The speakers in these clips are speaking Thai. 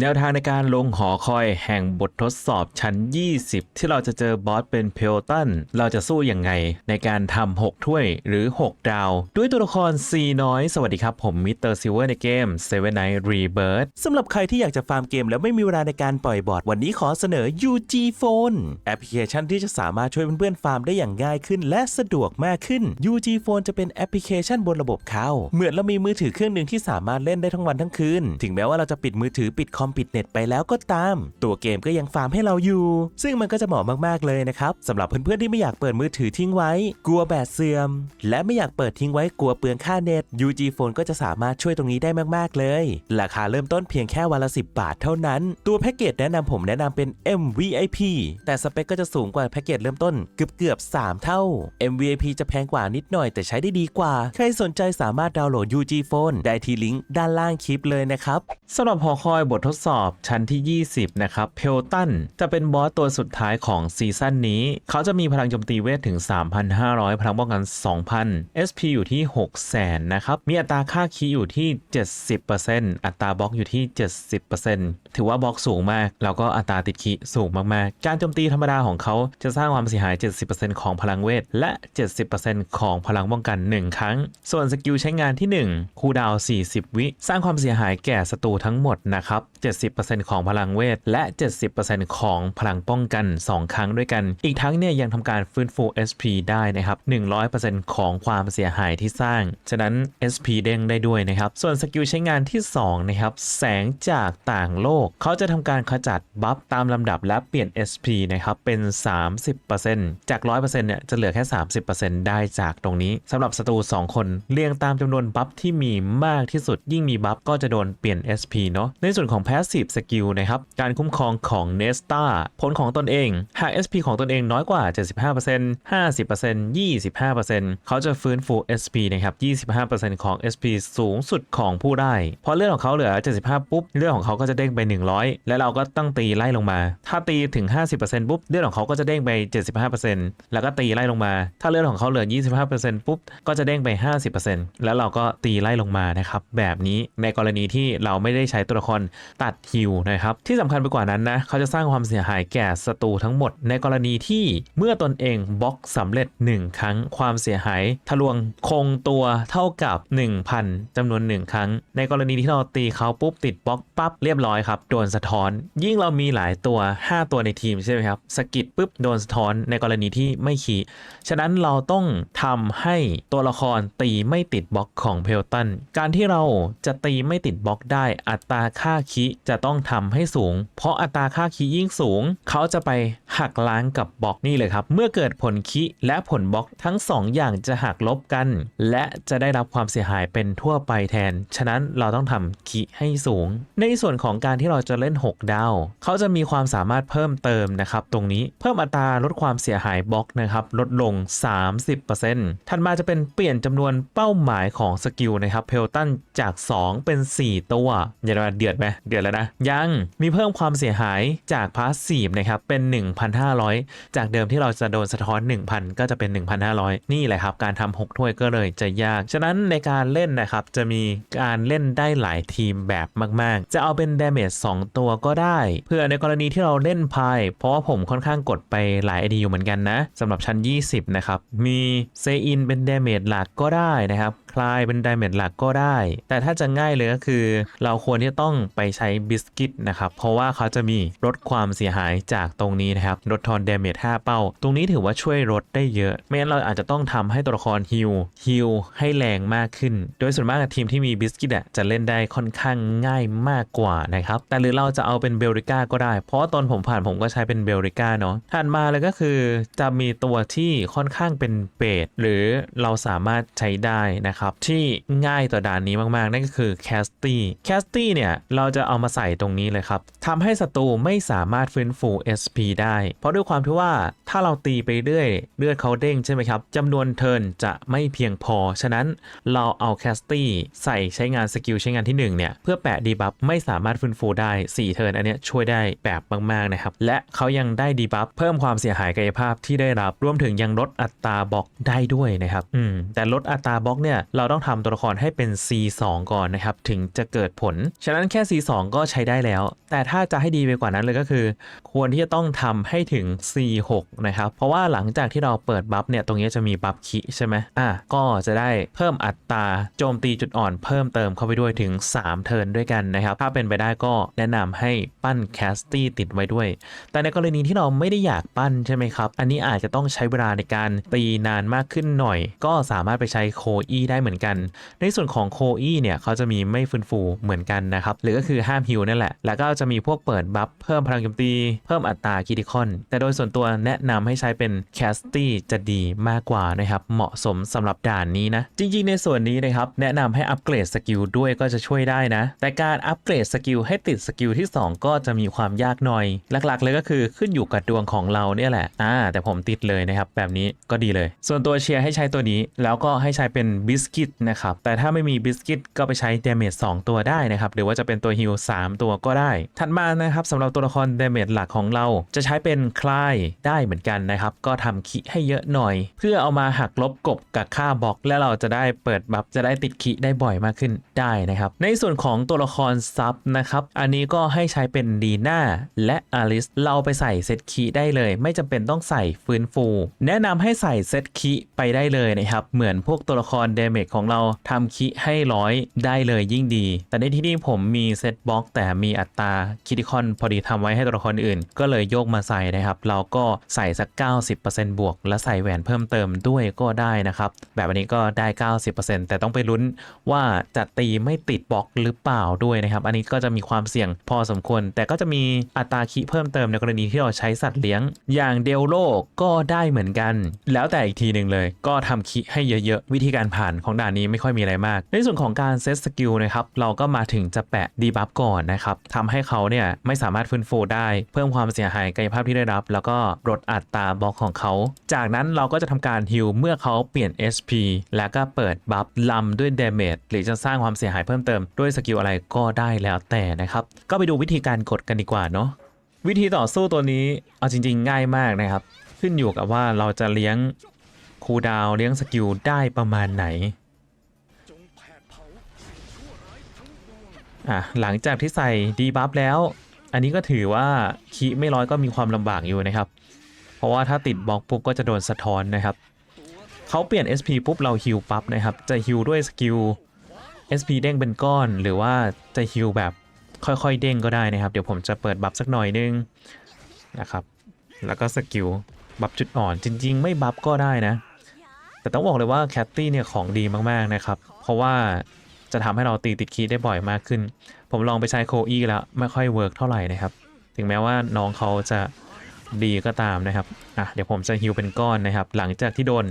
แนวทางในการลงหอคอยแห่งบททดสอบชั้น 20 ที่เราจะเจอบอสเป็นเพลตัน เราจะสู้ยังไงในการทำ 6 ถ้วยหรือ 6 ดาว ด้วยตัวละคร C น้อย สวัสดีครับ ผมมิสเตอร์ซิเวอร์ในเกม Seven Night Rebirth สำหรับใครที่อยากจะฟาร์มเกมแล้วไม่มีเวลาในการปล่อยบอร์ดวันนี้ขอเสนอ UG Phone แอปพลิเคชันที่จะสามารถช่วยเพื่อนๆฟาร์มได้อย่างง่ายขึ้น และสะดวกมากขึ้น UG Phone จะเป็นแอปพลิเคชันบนระบบเขาเหมือนเรามีมือถือเครื่องหนึ่งที่สามารถเล่นได้ทั้งวันทั้งคืน ถึงแม้ว่าเราจะปิดมือถือปิดคอมปิดเน็ตไปแล้วก็ตาม ตัวเกมก็ยังฟาร์มให้เราอยู่ ซึ่งมันก็จะเหมาะมากๆเลยนะครับสำหรับเพื่อนๆที่ไม่อยากเปิดมือถือทิ้งไว้ กลัวแบตเสื่อม และไม่อยากเปิดทิ้งไว้กลัวเปลืองค่าเน็ต UG Phone ก็จะสามารถช่วยตรงนี้ได้มากๆเลย ราคาเริ่มต้นเพียงแค่วันละ 10 บาทเท่านั้น ตัวแพ็กเกจแนะนำผมแนะนำเป็น MVIP แต่สเปคก็จะสูงกว่าแพ็กเกจเริ่มต้นเกือบเกือบ3 เท่า MVIP จะแพงกว่านิดหน่อยแต่ใช้ได้ดีกว่า ใครสนใจสามารถดาวน์โหลด UG Phone ได้ที่ลิงก์ด้านล่างคลิปเลยนะครับสำหรับหอคอยบททดสอบชั้นที่ 20 นะครับ เพลตันจะเป็นบอสตัวสุดท้ายของซีซั่นนี้ เขาจะมีพลังโจมตีเวทถึง 3,500 พลังป้องกัน 2,000 SP อยู่ที่ 600,000 นะครับ มีอัตราค่าคีย์อยู่ที่ 70%อัตราบล็อกอยู่ที่ 70%ถือว่าบล็อกสูงมาก แล้วก็อัตราติดคีย์สูงมากๆ การโจมตีธรรมดาของเขาจะสร้างความเสียหาย 70%ของพลังเวท และ 70%ของพลังป้องกัน 1 ครั้ง ส่วนสกิลใช้งานที่ 1 คูดาว 40 วิ สร้างความเสียหายแก่ศัตรูทั้งหมดนะครับ70%ของพลังเวท และ 70%ของพลังป้องกัน 2 ครั้งด้วยกัน อีกทั้งเนี่ยยังทำการฟื้นฟู SP ได้นะครับ 100%ของความเสียหายที่สร้าง ฉะนั้น SP เด้งได้ด้วยนะครับ ส่วนสกิลใช้งานที่ 2 นะครับ แสงจากต่างโลก เขาจะทำการขจัดบัฟตามลำดับและเปลี่ยน SP นะครับ เป็น 30%จาก 100%เนี่ยจะเหลือแค่ 30%ได้จากตรงนี้สำหรับศัตรู2 คนเรียงตามจำนวนบัฟที่มีมากที่สุดยิ่งมีบัฟก็จะโดนเปลี่ยน SP เนาะในส่วนของ Passive Skill นะครับการคุ้มครองของ Nesta ผลของตนเอง หาก SP ของตนเองน้อยกว่า 75% 50% 25%เขาจะฟื้นฟู SP นะครับ25%ของ SP สูงสุดของผู้ได้ พอเลือดของเขาเหลือ 75 ปุ๊บ เลือดของเขาก็จะเด้งไป 100 และเราก็ต้องตีไล่ลงมา ถ้าตีถึง 50%ปุ๊บ เลือดของเขาก็จะเด้งไป 75%แล้วก็ตีไล่ลงมา ถ้าเลือดของเขาเหลือ 25%ปุ๊บ ก็จะเด้งไป 50%แล้วเราก็ตีไล่ลงมานะครับ แบบนี้ในกรณีที่เราไม่ได้ใช้ตัวละครตัดฮิวนะครับ ที่สำคัญไปกว่านั้นนะเขาจะสร้างความเสียหายแก่ศัตรูทั้งหมด ในกรณีที่เมื่อตนเองบล็อกสำเร็จ 1 ครั้ง ความเสียหายทะลวงคงตัวเท่ากับ 1,000จำนวน 1 ครั้ง ในกรณีที่เราตีเขาปุ๊บติดบล็อกปั๊บเรียบร้อยครับโดนสะท้อน ยิ่งเรามีหลายตัว 5 ตัวในทีมใช่ไหมครับสกิดปุ๊บโดนสะท้อนในกรณีที่ไม่ขี่ฉะนั้นเราต้องทำให้ตัวละครตีไม่ติดบล็อกของเพลตันการที่เราจะตีไม่ติดบล็อกได้อัตราค่าคิจะต้องทำให้สูง เพราะอัตราค่าคิยิ่งสูง เขาจะไปหักล้างกับบล็อกนี่เลยครับ เมื่อเกิดผลคิและผลบล็อกทั้งสองอย่างจะหักลบกัน และจะได้รับความเสียหายเป็นทั่วไปแทน ฉะนั้นเราต้องทำคิให้สูง ในส่วนของการที่เราจะเล่น 6 ดาว เขาจะมีความสามารถเพิ่มเติมนะครับตรงนี้เพิ่มอัตราลดความเสียหายบล็อกนะครับลดลง 30%ถัดมาจะเป็นเปลี่ยนจำนวนเป้าหมายของสกิลนะครับเพลตันจาก 2 เป็น 4 ตัวอย่ามาเดือดไหมเดือดแล้วนะ ยังมีเพิ่มความเสียหายจากพาสซีฟนะครับเป็น 1,500 จากเดิมที่เราจะโดนสะท้อน 1,000 ก็จะเป็น 1,500 นี่แหละครับ การทำ6ถ้วยก็เลยจะยาก ฉะนั้นในการเล่นนะครับ จะมีการเล่นได้หลายทีมแบบมาก ๆ จะเอาเป็นดเมจ2ตัวก็ได้ เพื่อในกรณีที่เราเล่นพายเพราะว่าผมค่อนข้างกดไปหลายไอดีอยู่เหมือนกันนะสำหรับชั้น 20 นะครับ มีเซอินเป็นดเมจหลักก็ได้นะครับ ลายเป็นดาเมจหลักก็ได้ แต่ถ้าจะง่ายเลยก็คือ เราควรที่ต้องไปใช้บิสกิตนะครับ เพราะว่าเขาจะมีลดความเสียหายจากตรงนี้นะครับลดทอนดาเมจ5เป้า ตรงนี้ถือว่าช่วยลดได้เยอะ ไม่งั้นเราอาจจะต้องทำให้ตัวละครฮิลฮิลให้แรงมากขึ้น โดยส่วนมากทีมที่มีบิสกิตอะจะเล่นได้ค่อนข้างง่ายมากกว่านะครับ แต่หรือเราจะเอาเป็นเบลริก้าก็ได้ เพราะตอนผมผ่านผมก็ใช้เป็นเบลริก้าเนาะถัดมาเลยก็คือจะมีตัวที่ค่อนข้างเป็นเบสหรือเราสามารถใช้ได้นะครับที่ง่ายต่อด่านนี้มากๆ นั่นก็คือแคสตี้แคสตี้เนี่ย เราจะเอามาใส่ตรงนี้เลยครับทำให้ศัตรูไม่สามารถฟื้นฟู SP ได้ เพราะด้วยความที่ว่าถ้าเราตีไปเรื่อยเลือดเขาเด้งใช่ไหมครับจำนวนเทิร์นจะไม่เพียงพอ ฉะนั้นเราเอาแคสตี้ใส่ใช้งานสกิลใช้งานที่ 1 เนี่ย เพื่อแปะดีบัฟไม่สามารถฟื้นฟูได้ 4 เทิร์นอันเนี้ยช่วยได้แบบมาก ๆ นะครับ และเขายังได้ดีบัฟเพิ่มความเสียหายกายภาพที่ได้รับรวมถึงยังลดอัตราบล็อกได้ด้วยนะครับ อืม แต่ลดอัตราบล็อกเนี่ยเราต้องทำตัวละครให้เป็น C2 ก่อนนะครับ ถึงจะเกิดผล ฉะนั้นแค่ C2 ก็ใช้ได้แล้ว แต่ถ้าจะให้ดีไปกว่านั้นเลยก็คือ ควรที่จะต้องทำให้ถึง C6 นะครับ เพราะว่าหลังจากที่เราเปิดบัฟเนี่ย ตรงนี้จะมีบัฟคิใช่ไหมอะ ก็จะได้เพิ่มอัตราโจมตีจุดอ่อนเพิ่มเติมเข้าไปด้วยถึง 3 เทิร์นด้วยกันนะครับ ถ้าเป็นไปได้ก็แนะนำให้ปั้นแคสตี้ติดไว้ด้วย แต่ในกรณีที่เราไม่ได้อยากปั้นใช่ไหมครับ อันนี้อาจจะต้องใช้เวลาในการตีนานมากขึ้นหน่อย ก็สามารถไปใช้โคอีได้เหมือนกัน ในส่วนของโคอี้เนี่ยเขาจะมีไม่ฟื้นฟูเหมือนกันนะครับ หรือก็คือห้ามฮิวนั่นแหละ แล้วก็จะมีพวกเปิดบัฟเพิ่มพลังโจมตี เพิ่มอัตราคิติคอน แต่โดยส่วนตัวแนะนำให้ใช้เป็นแคสตี้จะดีมากกว่านะครับ เหมาะสมสำหรับด่านนี้นะ จริงๆ ในส่วนนี้นะครับ แนะนำให้อัปเกรดสกิลด้วยก็จะช่วยได้นะ แต่การอัปเกรดสกิลให้ติดสกิลที่ 2 ก็จะมีความยากหน่อย หลักๆ เลยก็คือขึ้นอยู่กับดวงของเราเนี่ยแหละ อ่า แต่ผมติดเลยนะครับ แบบนี้ก็ดีเลย ส่วนตัวเชียร์ให้ใช้ตัวนี้ แล้วก็ให้ใช้เป็นบิสกิตนะครับ แต่ถ้าไม่มีบิสกิตก็ไปใช้เดเมจ2ตัวได้นะครับ หรือว่าจะเป็นตัวฮิล3ตัวก็ได้ ถัดมานะครับสำหรับตัวละครเดเมจหลักของเรา จะใช้เป็นคลายได้เหมือนกันนะครับ ก็ทำคิให้เยอะหน่อย เพื่อเอามาหักลบกบกับค่าบล็อก และเราจะได้เปิดบัฟจะได้ติดคิได้บ่อยมากขึ้นได้นะครับ ในส่วนของตัวละครซับนะครับ อันนี้ก็ให้ใช้เป็นดีน่าและอลิสเราไปใส่เซตคีได้เลย ไม่จำเป็นต้องใส่ฟื้นฟู แนะนำให้ใส่เซตคีไปได้เลยนะครับ เหมือนพวกตัวละครเดเมจของเราทำคีให้ร้อยได้เลยยิ่งดี แต่ในที่นี้ผมมีเซตบล็อกแต่มีอัตราคิติคอนพอดีทำไว้ให้ตัวละครอื่น ก็เลยโยกมาใส่นะครับ เราก็ใส่สัก 90%บวก และใส่แหวนเพิ่มเติมด้วยก็ได้นะครับ แบบนี้ก็ได้ 90%แต่ต้องไปลุ้นว่าจะตีไม่ติดบล็อกหรือเปล่าด้วยนะครับ อันนี้ก็จะมีความเสี่ยงพอสมควร แต่ก็จะมีอัตราคิเพิ่มเติมในกรณีที่เราใช้สัตว์เลี้ยง อย่างเดลโลก็ได้เหมือนกัน แล้วแต่อีกทีหนึ่งเลย ก็ทำคิให้เยอะๆ วิธีการผ่านของด่านนี้ไม่ค่อยมีอะไรมาก ในส่วนของการเซตสกิลนะครับเราก็มาถึงจะแปะดีบัฟก่อนนะครับทำให้เขาเนี่ยไม่สามารถฟื้นฟูได้ เพิ่มความเสียหายกายภาพที่ได้รับ แล้วก็ลดอัตราบล็อกของเขา จากนั้นเราก็จะทำการฮิลเมื่อเขาเปลี่ยน SP แล้วก็เปิดบัฟลำด้วยเดเมจหรือจะสร้างความเสียหายเพิ่มเติมด้วยสกิลอะไรก็ได้แล้วแต่นะครับก็ไปดูวิธีการกดกันดีกว่าเนาะวิธีต่อสู้ตัวนี้เอาจริง ๆ ง่ายมากนะครับ ขึ้นอยู่กับว่าเราจะเลี้ยง คูดาวเลี้ยงสกิลได้ประมาณไหน อะ หลังจากที่ใส่ดีบัฟแล้ว อันนี้ก็ถือว่าคีไม่ร้อยก็มีความลำบากอยู่นะครับ เพราะว่าถ้าติดบล็อกปุ๊บก็จะโดนสะท้อนนะครับ เขาเปลี่ยน SP ปุ๊บเราฮิลปั๊บนะครับ จะฮิลด้วยสกิล SP เด้งเป็นก้อน หรือว่าจะฮิลแบบค่อยๆ เด้งก็ได้นะครับ เดี๋ยวผมจะเปิดบัฟสักหน่อยนึงนะครับ แล้วก็สกิลบัฟจุดอ่อนจริง ๆ ไม่บัฟก็ได้นะ แต่ต้องบอกเลยว่าแคตตี้เนี่ยของดีมากๆนะครับ เพราะว่าจะทำให้เราตีติดคีย์ได้บ่อยมากขึ้น ผมลองไปใช้โคอีแล้วไม่ค่อยเวิร์กเท่าไหร่นะครับ ถึงแม้ว่าน้องเขาจะดีก็ตามนะครับ อะ เดี๋ยวผมจะฮิวเป็นก้อนนะครับ หลังจากที่โดน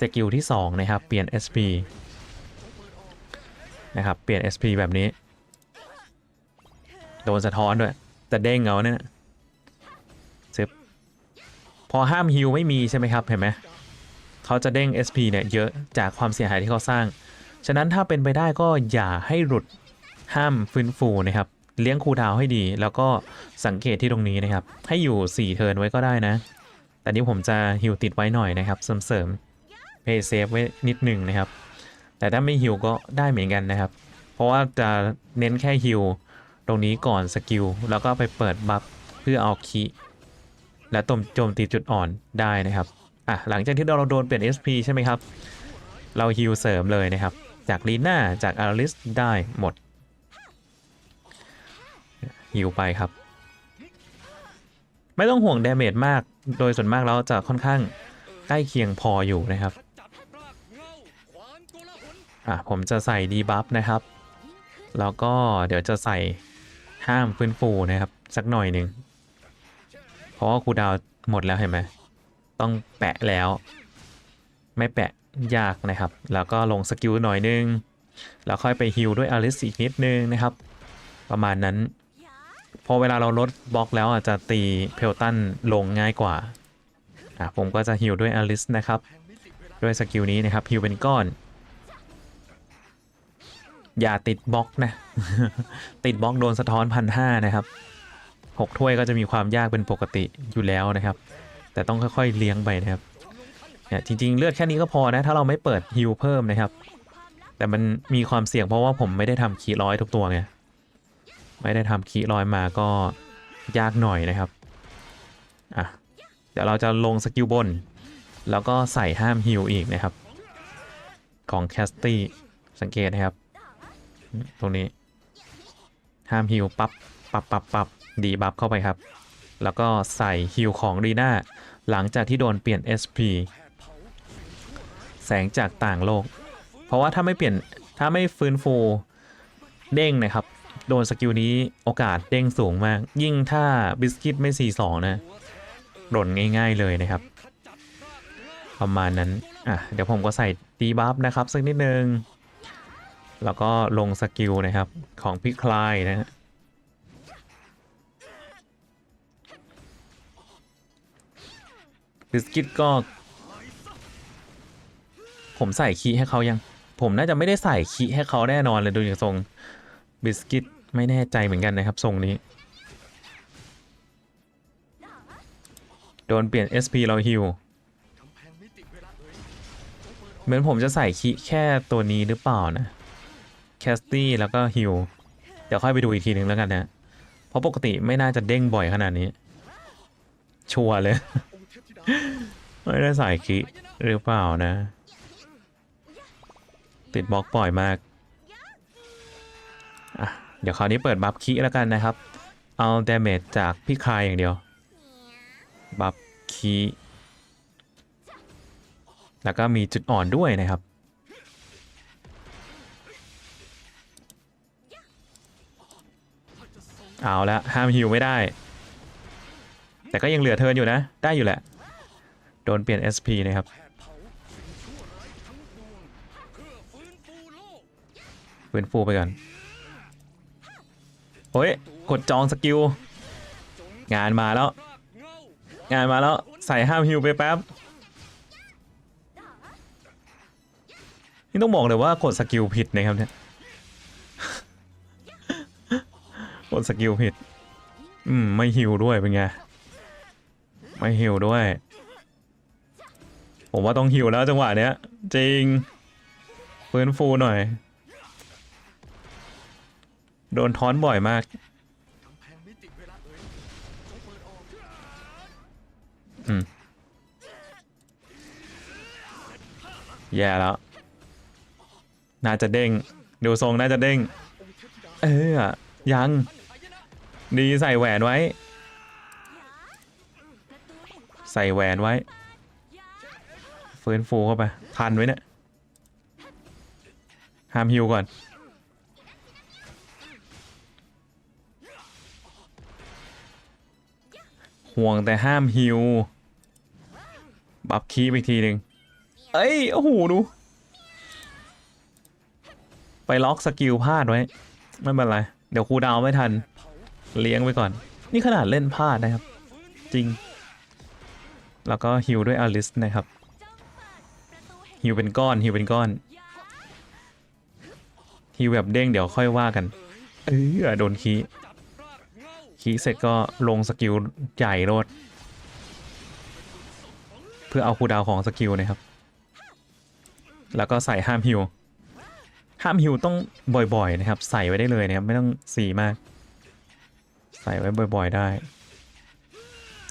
สกิลที่ 2 นะครับ เปลี่ยน SP นะครับ เปลี่ยน SP แบบนี้ โดนสะท้อนด้วย แต่เด้งเอาเนี่ยซึบพอห้ามฮิวไม่มีใช่ไหมครับ เห็นไหม เขาจะเด้ง SP เนี่ยเยอะจากความเสียหายที่เขาสร้าง ฉะนั้นถ้าเป็นไปได้ก็อย่าให้หลุดห้ามฟื้นฟูนะครับ เลี้ยงคูดาวให้ดี แล้วก็สังเกตที่ตรงนี้นะครับ ให้อยู่ 4 เทิร์นไว้ก็ได้นะ แต่นี้ผมจะฮิวติดไว้หน่อยนะครับ เสริมๆเพย์เซฟไว้นิดหนึ่งนะครับ แต่ถ้าไม่ฮิวก็ได้เหมือนกันนะครับ เพราะว่าจะเน้นแค่ฮิวตรงนี้ก่อนสกิลแล้วก็ไปเปิดบัฟเพื่อเอาคีและตมโจมตีจุดอ่อนได้นะครับ อะหลังจากที่เราโดนเปลี่ยน SP ใช่ไหมครับ เราฮิลเสริมเลยนะครับ จากลีน่าจากอาริสได้หมดฮิลไปครับ ไม่ต้องห่วงดาเมจมาก โดยส่วนมากแล้วจะค่อนข้างใกล้เคียงพออยู่นะครับ อะผมจะใส่ดีบัฟนะครับ แล้วก็เดี๋ยวจะใส่ห้ามฟื้นฟูนะครับ สักหน่อยหนึ่ง เพราะว่าคูดาวหมดแล้วเห็นไหม ต้องแปะแล้ว ไม่แปะยากนะครับ แล้วก็ลงสกิลหน่อยนึง แล้วค่อยไปฮิลด้วยอลิสอีกนิดนึงนะครับ ประมาณนั้น พอเวลาเราลดบล็อกแล้วอาจจะตีเพลตันลงง่ายกว่าอะผมก็จะฮิลด้วยอลิสนะครับ ด้วยสกิลนี้นะครับฮิลเป็นก้อน อย่าติดบล็อกนะ ติดบล็อกโดนสะท้อนพันห้านะครับหกถ้วยก็จะมีความยากเป็นปกติอยู่แล้วนะครับ แต่ต้องค่อยๆเลี้ยงไปนะครับเนี่ยจริง ๆ เลือดแค่นี้ก็พอนะ ถ้าเราไม่เปิดฮิลเพิ่มนะครับ แต่มันมีความเสี่ยงเพราะว่าผมไม่ได้ทำคีร้อยทุกตัวไงไม่ได้ทำคีร้อยมาก็ยากหน่อยนะครับอะเดี๋ยวเราจะลงสกิลบน แล้วก็ใส่ห้ามฮิลอีกนะครับ ของแคสตี้สังเกตนะครับ ตรงนี้ห้ามฮิลปับ๊บปับปับปับดีบัฟเข้าไปครับ แล้วก็ใส่ฮิลของรีน่าหลังจากที่โดนเปลี่ยน SP แสงจากต่างโลก เพราะว่าถ้าไม่เปลี่ยนถ้าไม่ฟื้นฟูเด้งนะครับ โดนสกิลนี้โอกาสเด้งสูงมาก ยิ่งถ้าบิสกิตไม่ 4-2 นะหล่นง่าย ๆ เลยนะครับ ประมาณนั้น อะ เดี๋ยวผมก็ใส่ดีบัฟนะครับ สักนิดนึง แล้วก็ลงสกิลนะครับของพิคลายนะฮะ บิสกิตก็ ผมใส่คีให้เขายัง ผมน่าจะไม่ได้ใส่คีให้เขาแน่นอนเลยดูอย่างทรงบิสกิตไม่แน่ใจเหมือนกันนะครับทรงนี้ โดนเปลี่ยน SP เราฮิวเหมือนผมจะใส่คีแค่ตัวนี้หรือเปล่านะแคสตี้แล้วก็ฮิวเดี๋ยวค่อยไปดูอีกทีหนึ่งแล้วกันนะ เพราะปกติไม่น่าจะเด้งบ่อยขนาดนี้ ชัวร์เลย ไม่ได้ใส่คีหรือเปล่านะ ติดบล็อกบ่อยมากอะเดี๋ยวคราวนี้เปิดบัฟคีแล้วกันนะครับ เอาเดเมจจากพี่คายอย่างเดียว บัฟคีแล้วก็มีจุดอ่อนด้วยนะครับ เอาละห้ามฮิวไม่ได้ แต่ก็ยังเหลือเทินอยู่นะ ได้อยู่แหละ โดนเปลี่ยน SP นะครับฟื้นฟูไปก่อนโอ้ย กดจองสกิล งานมาแล้ว งานมาแล้ว ใส่ห้ามฮิวไปแป๊บ นี่ต้องบอกเลยว่ากดสกิลผิดนะครับเนี่ย กดสกิลผิด อืม ไม่ฮิวด้วยเป็นไง ไม่ฮิวด้วย ผมว่าต้องฮิวแล้วจังหวะเนี้ย จริงฟื้นฟูหน่อย โดนท้อนบ่อยมากอืมแย่แล้ว น่าจะเด้งดูทรงน่าจะเด้ง เออ ยัง ดีใส่แหวนไว้ ใส่แหวนไว้ ฟื้นฟูเข้าไป ทันไว้เนี่ยห้ามฮิวก่อนห่วงแต่ห้ามฮิว บัฟคีบอีกทีหนึ่งเอ้ย โอ้โห ดู ไปล็อกสกิลพลาดไว้ ไม่เป็นไร เดี๋ยวครูดาวไม่ทัน เลี้ยงไว้ก่อน นี่ขนาดเล่นพลาดนะครับ จริง แล้วก็ฮิวด้วยอลิสนะครับ ฮิวเป็นก้อนฮิวเป็นก้อนฮิวแบบเด้งเดี๋ยวค่อยว่ากัน เออโดนคีคีเสร็จก็ลงสกิลใหญ่โลดเพื่อเอาคูดาวของสกิลนะครับ แล้วก็ใส่ห้ามฮิวห้ามฮิวต้องบ่อยๆนะครับ ใส่ไว้ได้เลยนะครับไม่ต้องสีมาก ใส่ไว้บ่อย ๆได้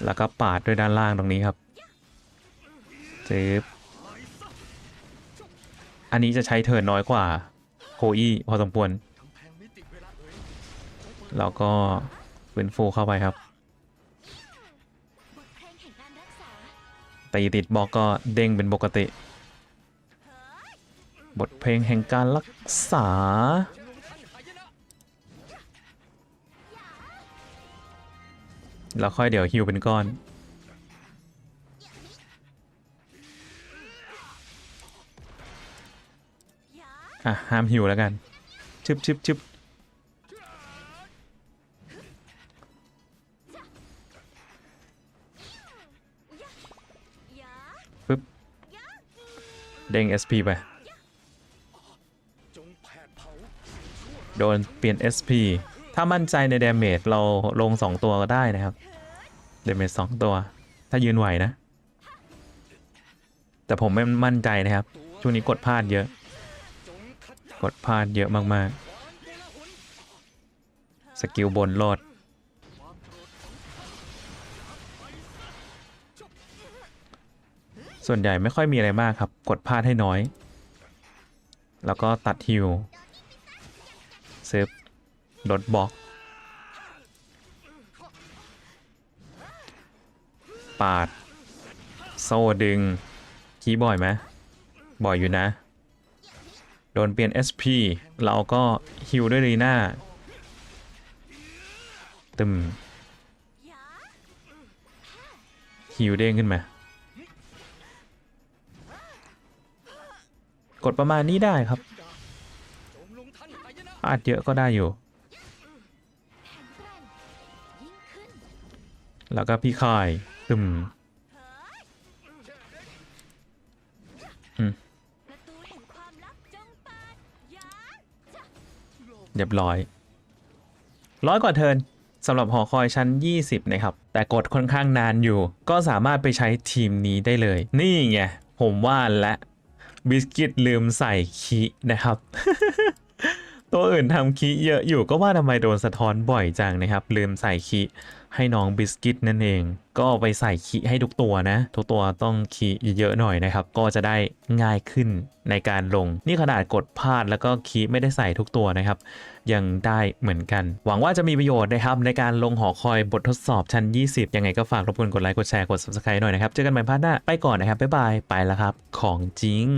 แล้วก็ปาดด้วยด้านล่างตรงนี้ครับจึบ อันนี้จะใช้เทินน้อยกว่าโคอี้พอสมควร แล้วก็ฟื้นฟูเข้าไปครับ ตีติดบอกก็เด้งเป็นปกติ บทเพลงแห่งการรักษา แล้วค่อยเดี๋ยวฮิวเป็นก้อน อะห้ามฮิวแล้วกันชึบชึบชึบปึ๊บเด้ง SP ไป โดนเปลี่ยน SP ถ้ามั่นใจในเดเมจเราลง 2 ตัวก็ได้นะครับ เดเมจ2ตัว ถ้ายืนไหวนะ แต่ผมไม่มั่นใจนะครับ ช่วงนี้กดพลาดเยอะ ดพลาดเยอะมาก ๆ สกิลบนโลดส่วนใหญ่ไม่ค่อยมีอะไรมากครับ กดพลาดให้น้อย แล้วก็ตัดฮิวซึบลดบล็อก ปาด โซ่ดึง คีย์บ่อยไหมบ่อยอยู่นะ โดนเปลี่ยน SP เราก็ฮิวด้วยลีน่าตึมฮิวเด้งขึ้นมา กดประมาณนี้ได้ครับ อาจเยอะก็ได้อยู่ แล้วก็พี่คายตึม รียบร้อย ร้อยกว่าเทิร์นสำหรับหอคอยชั้น 20 นะครับ แต่กดค่อนข้างนานอยู่ ก็สามารถไปใช้ทีมนี้ได้เลย นี่ไง ผมว่าและบิสกิตลืมใส่คีนะครับ ตัวอื่นทำคีเยอะอยู่ก็ว่าทำไมโดนสะท้อนบ่อยจังนะครับ ลืมใส่คี ให้น้องบิสกิตนั่นเอง ก็เอาไปใส่คีให้ทุกตัวนะ ทุกตัวต้องคีเยอะๆหน่อยนะครับ ก็จะได้ง่ายขึ้นในการลง นี่ขนาดกดพลาดแล้วก็คีไม่ได้ใส่ทุกตัวนะครับ ยังได้เหมือนกัน หวังว่าจะมีประโยชน์นะครับ ในการลงหอคอยบททดสอบชั้น 20 ยังไงก็ฝากรบกวนกดไลค์กดแชร์กด subscribe หน่อยนะครับ เจอกันใหม่พาร์ทหน้าไปก่อนนะครับบ๊ายบายไปแล้วครับ ของจริง